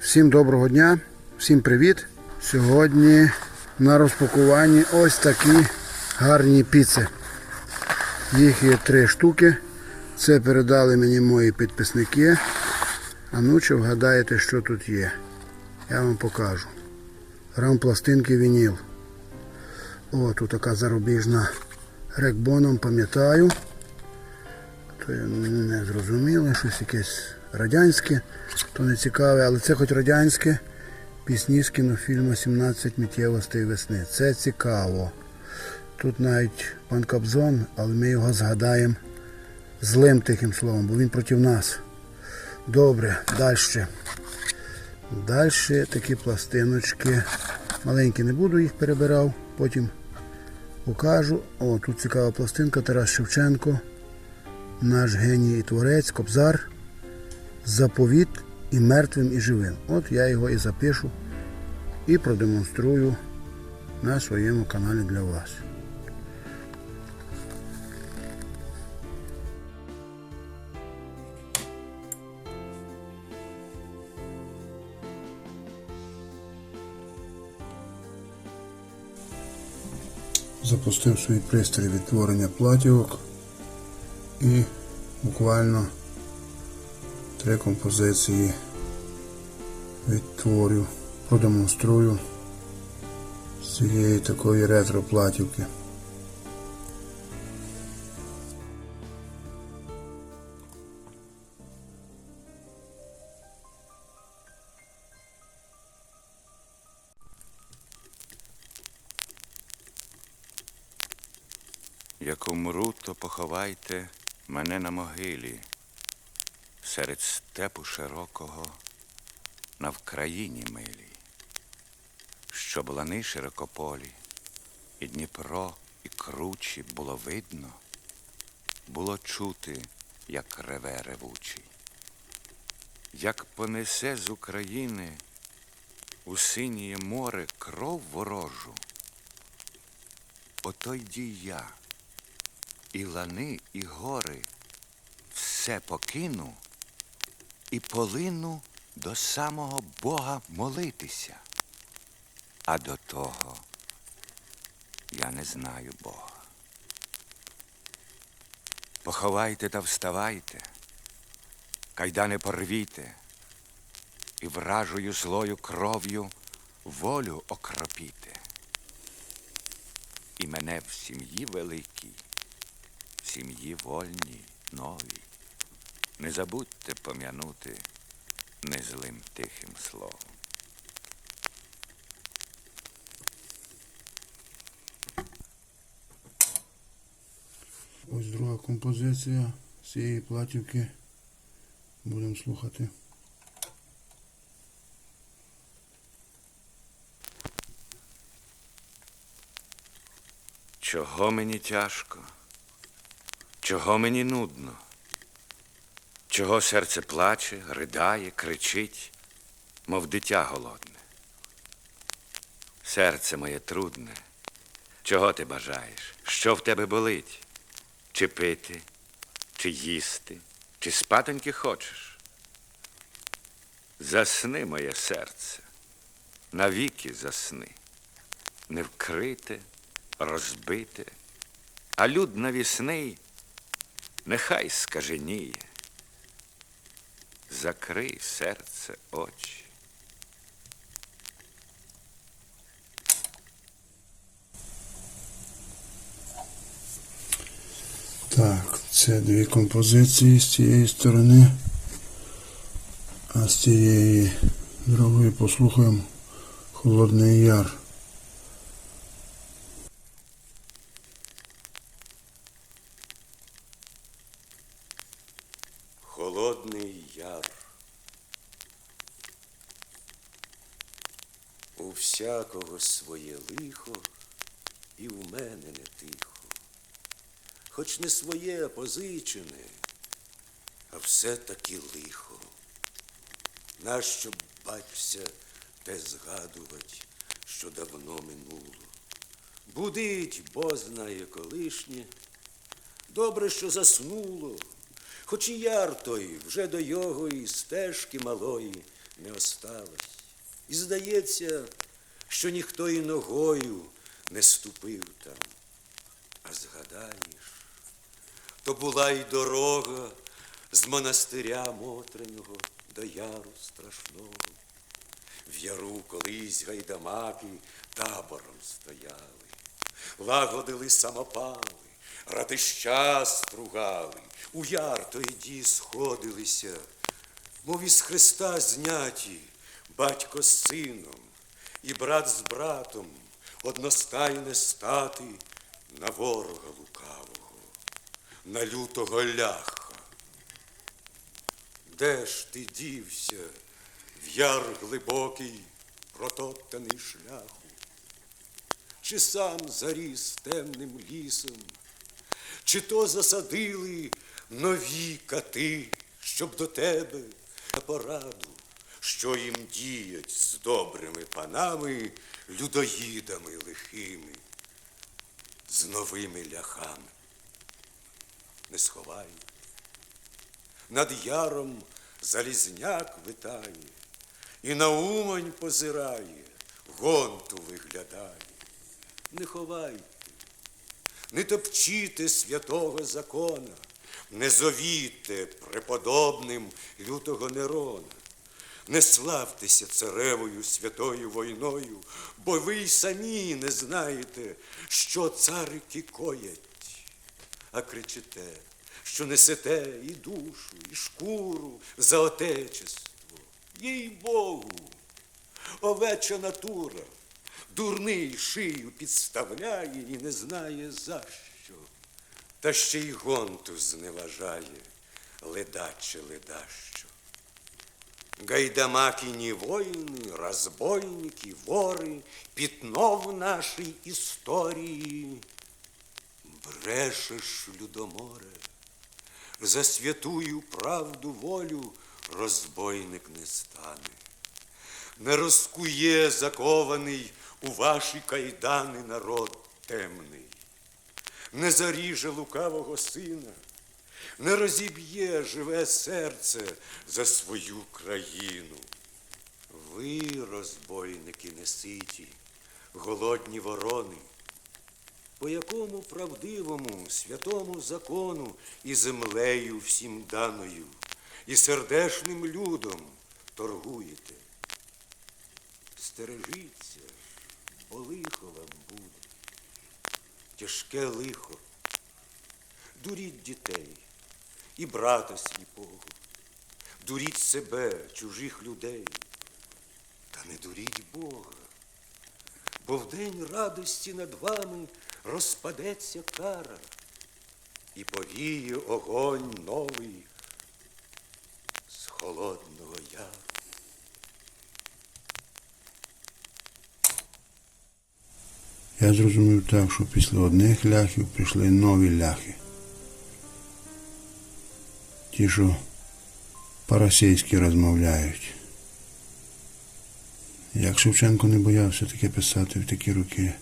Всім доброго дня, всім привіт. Сьогодні на розпакуванні ось такі гарні піци. Їх є три штуки. Це передали мені мої підписники. А ну чи вгадаєте, що тут є? Я вам покажу. Рам пластинки вініл. О, тут така зарубіжна рекбоном, пам'ятаю. То не зрозуміло, щось якесь радянське, то не цікаве, але це хоч радянське. Пісні з кінофільму 17 миттєвостей весни. Це цікаво. Тут навіть пан Кобзон, але ми його згадаємо злим тихим словом, бо він проти нас. Добре, далі. Далі такі пластиночки. Маленькі не буду їх перебирав, потім покажу. О, тут цікава пластинка Тарас Шевченко, наш геній і творець, Кобзар. Заповіт і мертвим, і живим. От я його і запишу і продемонструю на своєму каналі для вас. Запустив свій пристрій відтворення платівок і буквально три композиції відтворю, продемонструю з цієї такої ретро-платівки. Як умру, то поховайте мене на могилі, серед степу широкого, на Вкраїні милій, щоб лани широкополі, і Дніпро, і кручі було видно, було чути, як реве ревучий. Як понесе з України у синє море кров ворожу, ото йді я, і лани, і гори все покину і полину до самого Бога молитися. А до того я не знаю Бога. Поховайте та вставайте, кайдани порвіте, і вражою злою кров'ю волю окропіте. І мене в сім'ї великій, в сім'ї вольній, новій. Не забудьте пом'янути незлим тихим словом. Ось друга композиція цієї платівки. Будемо слухати. Чого мені тяжко? Чого мені нудно? Чого серце плаче, ридає, кричить, мов дитя голодне? Серце моє трудне, чого ти бажаєш? Що в тебе болить? Чи пити, чи їсти, чи спатоньки хочеш? Засни, моє серце, навіки засни, не вкрите, розбите, а люд навісний нехай скаженіє. Закрий серце очі. Так, це дві композиції з цієї сторони. А з цієї другої послухаємо Холодний Яр. Холодний яр. У всякого своє лихо, і у мене не тихо. Хоч не своє, позичене, а все таки лихо. Нащо бачся те згадувать, що давно минуло. Будить, бо знає колишнє, добре, що заснуло, хоч і яр той вже до його і стежки малої не осталось. І здається, що ніхто і ногою не ступив там. А згадаєш, то була й дорога з монастиря Мотриного до яру страшного. В яру колись гайдамаки табором стояли, лагодили самопали, ратища стругали, у яр тоді сходилися, мов із Христа зняті, батько з сином і брат з братом, одностайне стати на ворога лукавого, на лютого ляха. Де ж ти дівся, в яр глибокий, протоптаний шляху? Чи сам заріс темним лісом, чи то засадили нові кати, щоб до тебе на пораду, що їм діять з добрими панами, людоїдами лихими, з новими ляхами? Не сховай. Над яром залізняк витає, і на умань позирає, гонту виглядає. Не ховайте, не топчіте святого закона, не зовіте преподобним лютого Нерона. Не славтеся царевою святою войною, бо ви й самі не знаєте, що царики коять а кричите, що несете і душу, і шкуру за отечество. Їй Богу, овеча натура, дурний шию підставляє і не знає за що, та ще й гонту зневажає, ледаче ледащо. Гайдамакіні воїни, розбойники, вори, пітно в нашій історії. Брешеш, людоморе, за святую правду волю розбойник не стане, не розкує закований у ваші кайдани народ темний, не заріже лукавого сина, не розіб'є живе серце за свою країну. Ви, розбойники неситі, голодні ворони, по якому правдивому святому закону і землею всім даною, і сердешним людом торгуєте. Стережіться, бо лихо вам буде, тяжке лихо. Дуріть дітей і брата сліпого, дуріть себе, чужих людей, та не дуріть Бога бо в день радості над вами розпадеться кара, і повіє огонь новий з холодного яру. Я зрозумів так, що після одних ляхів прийшли нові ляхи. Ті, що по-російськи розмовляють. Як Шевченко не боявся таке писати в такі роки.